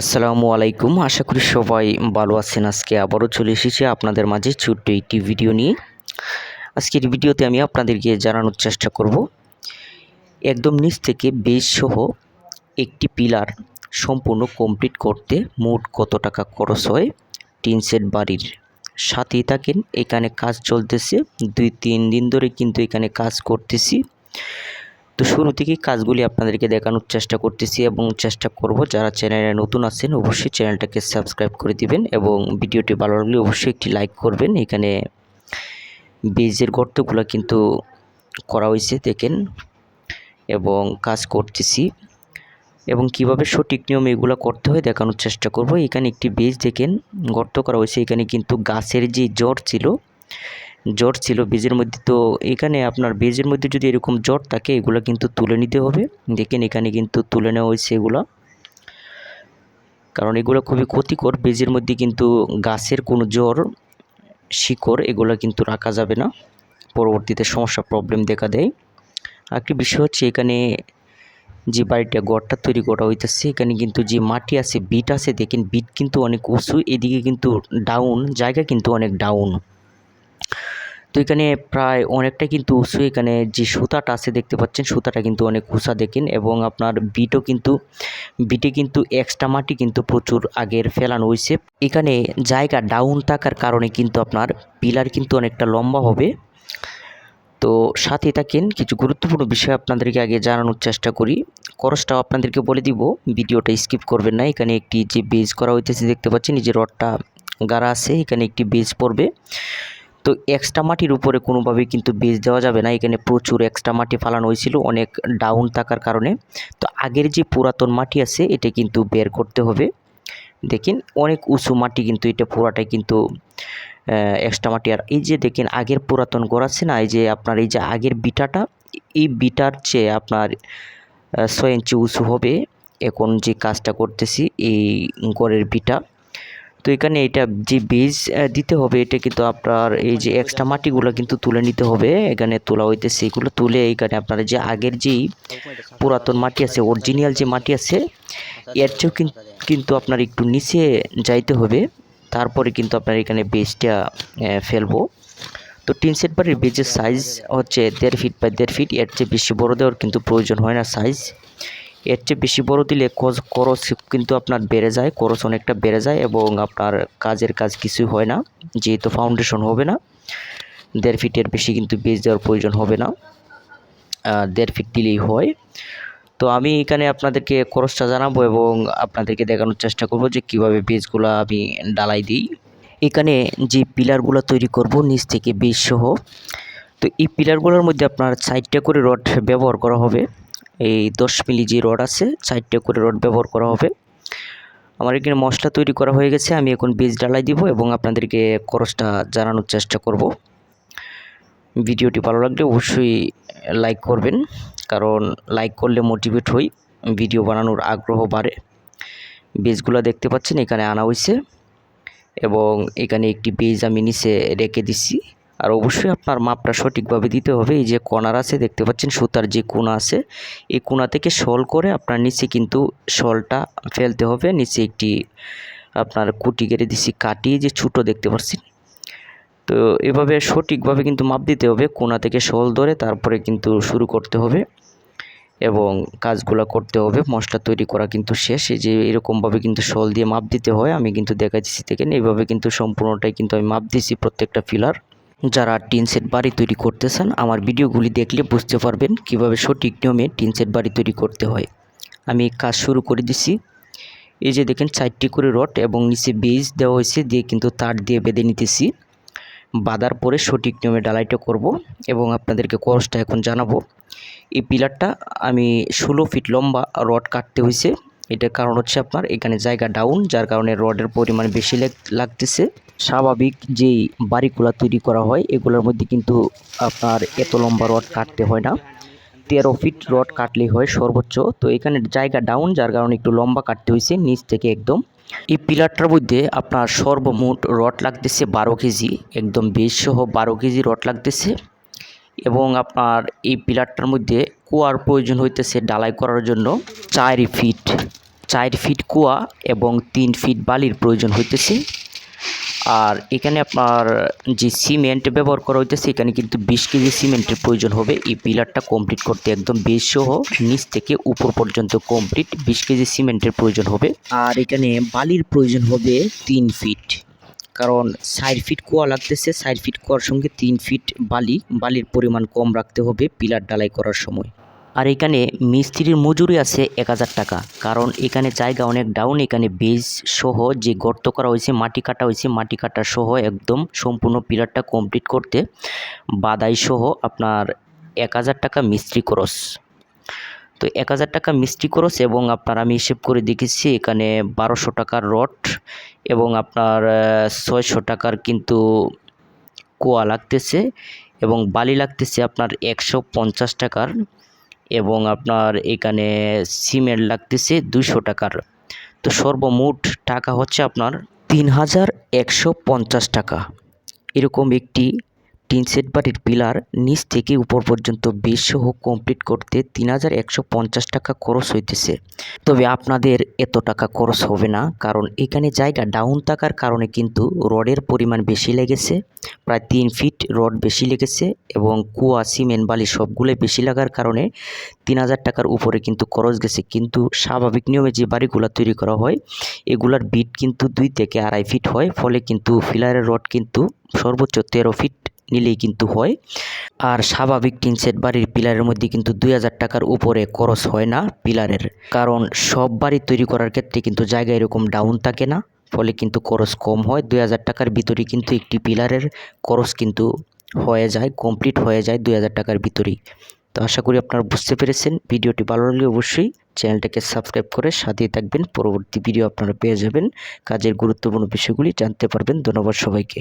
আসসালামু আলাইকুম। আশা করি সবাই ভালো আছেন। আজকে আবারও চলে এসেছি আপনাদের মাঝে ছোট্ট একটি ভিডিও নিয়ে। আজকের ভিডিওতে আমি আপনাদেরকে জানানোর চেষ্টা করব। একদম নিচ থেকে সহ একটি পিলার সম্পূর্ণ কমপ্লিট করতে মোট কত টাকা খরচ হয়? টিন সেট বাড়ির সাথেই থাকেন। এখানে কাজ চলতেছে। দুই, তিন দিন ধরে কিন্তু এখানে কাজ করতেছি। তো শুরু থেকেই কাজগুলি আপনাদেরকে দেখানোর চেষ্টা করতেছি এবং চেষ্টা করব যারা চ্যানেলে নতুন আছেন অবশ্যই চ্যানেলটাকে সাবস্ক্রাইব করে দিবেন এবং ভিডিওটি ভালো লাগলে অবশ্যই একটি লাইক করবেন। এখানে বেজের গর্তগুলো কিন্তু করা হয়েছে, দেখেন, এবং কাজ করতেছি। এবং কীভাবে সঠিক নিয়মে এগুলো করতে হয় দেখানোর চেষ্টা করব। এখানে একটি বেজ, দেখেন, গর্ত করা হয়েছে। এখানে কিন্তু গাছের যে জট ছিল জট ছিল বীজের মধ্যে। তো এখানে আপনার বীজের মধ্যে যদি এরকম জট থাকে, এগুলো কিন্তু তুলে নিতে হবে। দেখেন এখানে কিন্তু তুলে নেওয়া হয়েছে এগুলো। কারণ এগুলো খুবই ক্ষতিকর। বীজের মধ্যে কিন্তু গাছের কোনো জ্বর শিকড় এগুলো কিন্তু রাখা যাবে না। পরবর্তীতে সমস্যা প্রবলেম দেখা দেয়। আরেকটি বিষয় হচ্ছে এখানে যে বাড়িটা গড়টা তৈরি করা হইতেছে, এখানে কিন্তু যে মাটি আছে, বিট আছে, দেখেন বিট কিন্তু অনেক উঁচু, এদিকে কিন্তু ডাউন জায়গা কিন্তু অনেক ডাউন তো এখানে প্রায় অনেকটা কিন্তু উঁচু এখানে যে সুতাটা আছে দেখতে পাচ্ছেন, সুতাটা কিন্তু অনেক উঁচা দেখেন এবং আপনার বিটও কিন্তু, বিটে কিন্তু এক্সট্রা মাটি কিন্তু প্রচুর আগের ফেলানো হয়েছে এখানে জায়গা ডাউন থাকার কারণে কিন্তু আপনার পিলার কিন্তু অনেকটা লম্বা হবে। তো সাথে থাকেন, কিছু গুরুত্বপূর্ণ বিষয় আপনাদেরকে আগে জানানোর চেষ্টা করি। খরচটাও আপনাদেরকে বলে দিব, ভিডিওটা স্কিপ করবেন না। এখানে একটি যে বেজ করা হইতেছে দেখতে পাচ্ছেন, এই যে রডটা গাড়া আছে, এখানে একটি বেজ পড়বে। তো এক্সট্রা মাটির উপরে কোনোভাবেই কিন্তু বেজ দেওয়া যাবে না। এখানে প্রচুর এক্সট্রা মাটি ফালানো হয়েছিল, অনেক ডাউন থাকার কারণে। তো আগের যে পুরাতন মাটি আছে, এটা কিন্তু বের করতে হবে। দেখেন, অনেক উঁচু মাটি কিন্তু এটা পুরাটাই কিন্তু এক্সট্রা মাটি। আর এই যে দেখেন, আগের পুরাতন ঘর আছে না, এই যে আপনার এই যে আগের বিটাটা, এই বিটার চেয়ে আপনার ছয় ইঞ্চি উঁচু হবে। এখন যে কাজটা করতেছি, এই গড়ের বিটা। তো এখানে এটা যে বীজ দিতে হবে, এটা কিন্তু আপনার এই যে এক্সট্রা মাটিগুলো কিন্তু তুলে নিতে হবে। এখানে তোলা হইতেছে এগুলো তুলে এখানে আপনার যে আগের যেই পুরাতন মাটি আছে অরিজিনাল যে মাটি আছে, এর চেয়েও কিন্তু আপনার একটু নিচে যাইতে হবে। তারপরে কিন্তু আপনার এখানে বেজটা ফেলব। তো টিন সেট বাড়ির বীজের সাইজ হচ্ছে দেড় ফিট বাই দেড় ফিট এর চেয়ে বেশি বড় দেওয়ার কিন্তু প্রয়োজন হয় না সাইজ এর চেয়ে বেশি বড় দিলে খরচ কিন্তু আপনার বেড়ে যায়, খরচ অনেকটা বেড়ে যায় এবং আপনার কাজের কাজ কিছুই হয় না, যেহেতু ফাউন্ডেশন হবে না, দেড় ফিটের বেশি কিন্তু বেজ দেওয়ার প্রয়োজন হবে না দেড় ফিট দিলেই হয়। তো আমি এখানে আপনাদেরকে খরচটা জানাব এবং আপনাদেরকে দেখানোর চেষ্টা করব যে কীভাবে বেজগুলো আমি ডালাই দিই। এখানে যে পিলারগুলো তৈরি করব নিচ থেকে বেজ সহ, তো এই পিলারগুলোর মধ্যে আপনার সাইডটা করে রড ব্যবহার করা হবে। এই দশ মিলি যে রড আছে, চারটে করে রড ব্যবহার করা হবে। আমার এখানে মশলা তৈরি করা হয়ে গেছে, আমি এখন বীজ ডালাই দিব এবং আপনাদেরকে খরচটা জানানোর চেষ্টা করব। ভিডিওটি ভালো লাগলে অবশ্যই লাইক করবেন, কারণ লাইক করলে মোটিভেট হই, ভিডিও বানানোর আগ্রহ বাড়ে। বীজগুলো দেখতে পাচ্ছেন, এখানে আনা হয়েছে এবং এখানে একটি বীজ আমি নিচে রেখে দিছি। আর অবশ্যই আপনার মাপটা সঠিকভাবে দিতে হবে। এই যে কণার আছে, দেখতে পাচ্ছেন সুতার যে কোনা আছে, এই কোনা থেকে শল করে আপনার নিচে কিন্তু শলটা ফেলতে হবে। নিচে একটি আপনার কুটি কেটে দিছি কাটিয়ে যে ছোটো দেখতে পাচ্ছেন। তো এভাবে সঠিকভাবে কিন্তু মাপ দিতে হবে। কোনা থেকে শল ধরে তারপরে কিন্তু শুরু করতে হবে এবং কাজগুলো করতে হবে। মশলা তৈরি করা কিন্তু শেষ। এই যে এরকমভাবে কিন্তু শল দিয়ে মাপ দিতে হয়। আমি কিন্তু দেখাচ্ছি দেখেন, এইভাবে কিন্তু সম্পূর্ণটাই কিন্তু আমি মাপ দিছি প্রত্যেকটা ফিলার। যারা টিন সেট বাড়ি তৈরি করতে চান আমার ভিডিওগুলি দেখলে বুঝতে পারবেন কীভাবে সঠিক নিয়মে টিন সেট বাড়ি তৈরি করতে হয়। আমি কাজ শুরু করে দিছি। এই যে দেখেন, চারটি করে রড এবং নিচে বেজ দেওয়া হয়েছে দিয়ে কিন্তু তার দিয়ে বেঁধে নিতেছি। বাঁধার পরে সঠিক নিয়মে ডালাইটা করব এবং আপনাদেরকে খরচটা এখন জানাব। এই পিলারটা আমি ষোলো ফিট লম্বা রড কাটতে হয়েছে। এটার কারণ হচ্ছে আপনার, এখানে জায়গা ডাউন যার কারণে রডের পরিমাণ বেশি লাগতেছে। স্বাভাবিক যেই বাড়িগুলা তৈরি করা হয়, এগুলোর মধ্যে কিন্তু আপনার এত লম্বা রড কাটতে হয় না। তেরো ফিট রড কাটলেই হয় সর্বোচ্চ। তো এখানে জায়গা ডাউন যার কারণে একটু লম্বা কাটতে হয়েছে, নিচ থেকে একদম। এই পিলারটার মধ্যে আপনার সর্বমোট রড লাগতেছে বারো কেজি, একদম বেশ সহ বারো কেজি রড লাগতেছে। এবং আপনার এই পিলারটার মধ্যে কুয়ার প্রয়োজন হইতেছে ডালাই করার জন্য চার ফিট চার ফিট কুয়া এবং তিন ফিট বালির প্রয়োজন হইতেছে। আর এখানে আপনার যে সিমেন্ট ব্যবহার করা হইতেছে, এখানে কিন্তু বিশ কেজি সিমেন্টের প্রয়োজন হবে। এই পিলারটা কমপ্লিট করতে একদম বেশ সহ নিচ থেকে উপর পর্যন্ত কমপ্লিট বিশ কেজি সিমেন্টের প্রয়োজন হবে। আর এখানে বালির প্রয়োজন হবে তিন ফিট, কারণ চার ফিট কুয়া লাগতেছে। চার ফিট কুয়ার সঙ্গে তিন ফিট বালি, বালির পরিমাণ কম রাখতে হবে পিলার ডালাই করার সময়। আর এখানে মিস্ত্রির মজুরি আছে এক হাজার টাকা। কারণ এখানে জায়গা অনেক ডাউন এখানে বেজ সহ যে গর্ত করা হয়েছে, মাটি কাটা হয়েছে, মাটি কাটা সহ একদম সম্পূর্ণ পিলারটা কমপ্লিট করতে বাদাই সহ আপনার এক হাজার টাকা মিস্ত্রি খরচ। তো এক হাজার টাকা মিস্ত্রি খরচ এবং আপনার আমি হিসেব করে দেখেছি এখানে বারোশো টাকার রড এবং আপনার ছয়শো টাকার কিন্তু কোয়া লাগতেছে এবং বালি লাগতেছে আপনার একশো পঞ্চাশ টাকার। এবং আপনার এখানে সিমেন্ট লাগতেছে দুশো টাকার। তো সর্বমোট টাকা হচ্ছে আপনার তিন হাজার একশো পঞ্চাশ টাকা। এরকম একটি টিন সেট বাড়ির পিলার নিচ থেকে উপর পর্যন্ত বেশ সহ কমপ্লিট করতে তিন হাজার একশো পঞ্চাশ টাকা খরচ হইতেছে। তবে আপনাদের এত টাকা খরচ হবে না, কারণ এখানে জায়গা ডাউন থাকার কারণে কিন্তু রডের পরিমাণ বেশি লেগেছে, প্রায় তিন ফিট রড বেশি লেগেছে এবং কুয়া সিমেন্ট বালি সবগুলোই বেশি লাগার কারণে তিন হাজার টাকার উপরে কিন্তু খরচ গেছে। কিন্তু স্বাভাবিক নিয়মে যে বাড়িগুলো তৈরি করা হয়, এগুলার বিট কিন্তু দুই থেকে আড়াই ফিট হয়, ফলে কিন্তু ফিলারের রড কিন্তু সর্বোচ্চ তেরো ফিট নিলেই কিন্তু হয়। আর স্বাভাবিক টিনসেট বাড়ির পিলারের মধ্যে কিন্তু দুই হাজার টাকার উপরে খরচ হয় না পিলারের। কারণ সব বাড়ি তৈরি করার ক্ষেত্রে কিন্তু জায়গা এরকম ডাউন থাকে না, ফলে কিন্তু খরচ কম হয়। দুই হাজার টাকার ভিতরে কিন্তু একটি পিলারের খরচ কিন্তু হয়ে যায় কমপ্লিট হয়ে যায় দুই হাজার টাকার ভিতরেই। তো আশা করি আপনারা বুঝতে পেরেছেন। ভিডিওটি ভালো লাগলে অবশ্যই চ্যানেলটাকে সাবস্ক্রাইব করে সাথেই থাকবেন। পরবর্তী ভিডিও আপনারা পেয়ে যাবেন। কাজের গুরুত্বপূর্ণ বিষয়গুলি জানতে পারবেন। ধন্যবাদ সবাইকে।